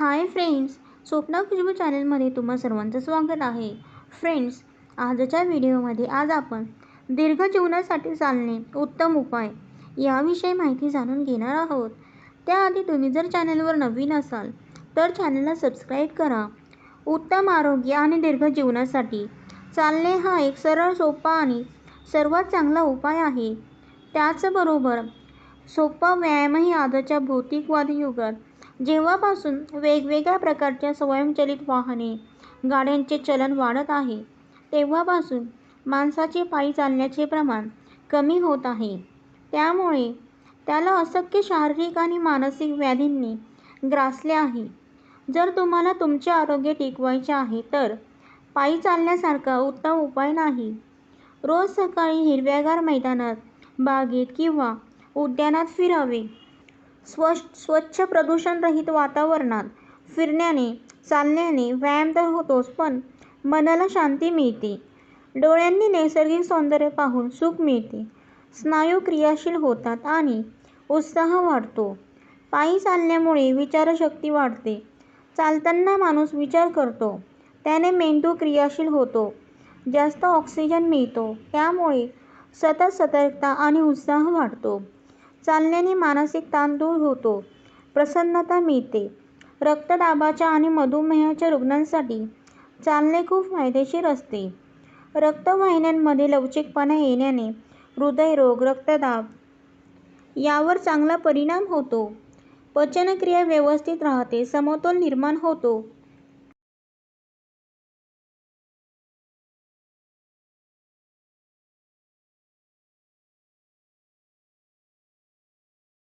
Hi friends Swapna Khushboo चॅनलमध्ये तुम्हा सर्वांचं स्वागत आहे. फ्रेंड्स आजच्या व्हिडिओमध्ये आज आपण दीर्घ जीवनासाठी चालणे उत्तम उपाय याविषयी माहिती जाणून घेणार आहोत. त्याआधी तुम्ही जर चॅनलवर नवीन असाल तर चॅनलला सबस्क्राईब करा. उत्तम आरोग्य आणि दीर्घ जीवनासाठी चालणे हा एक सरळ सोपा आणि सर्वात चांगला उपाय आहे. त्याचबरोबर सोपा व्यायामही आजच्या भौतिकवादी युगात जेव्हापासून वेगवेगळ्या प्रकारच्या स्वयंचलित वाहने गाड्यांचे चलन वाढत आहे तेव्हापासून माणसाचे पायी चालण्याचे प्रमाण कमी होत आहे. त्यामुळे त्याला असंख्य शारीरिक आणि मानसिक व्याधींनी ग्रासले आहे. जर तुम्हाला तुमचे आरोग्य टिकवायचे आहे तर पायी चालण्यासारखा उत्तम उपाय नाही. रोज सकाळी हिरव्यागार मैदानात बागेत किंवा उद्यानात फिरावे. स्व स्वच्छ प्रदूषणरहित वातावरणात फिरण्याने चालण्याने व्यायाम तर होतोच पण मनाला शांती मिळते. डोळ्यांनी नैसर्गिक सौंदर्य पाहून सुख मिळते. स्नायू क्रियाशील होतात आणि उत्साह वाढतो. पायी चालण्यामुळे विचारशक्ती वाढते. चालताना माणूस विचार करतो. त्याने मेंदू क्रियाशील होतो. जास्त ऑक्सिजन मिळतो. त्यामुळे सतत सतर्कता आणि उत्साह वाढतो. चालण्याने मानसिक ताण दूर होतो. प्रसन्नता मिळते. रक्तदाबाच्या आणि मधुमेहाच्या रुग्णांसाठी चालणे खूप फायदेशीर असते. रक्तवाहिन्यांमध्ये लवचिकपणा येण्याने हृदयरोग रक्तदाब यावर चांगला परिणाम होतो. पचनक्रिया व्यवस्थित राहते समतोल निर्माण होतो.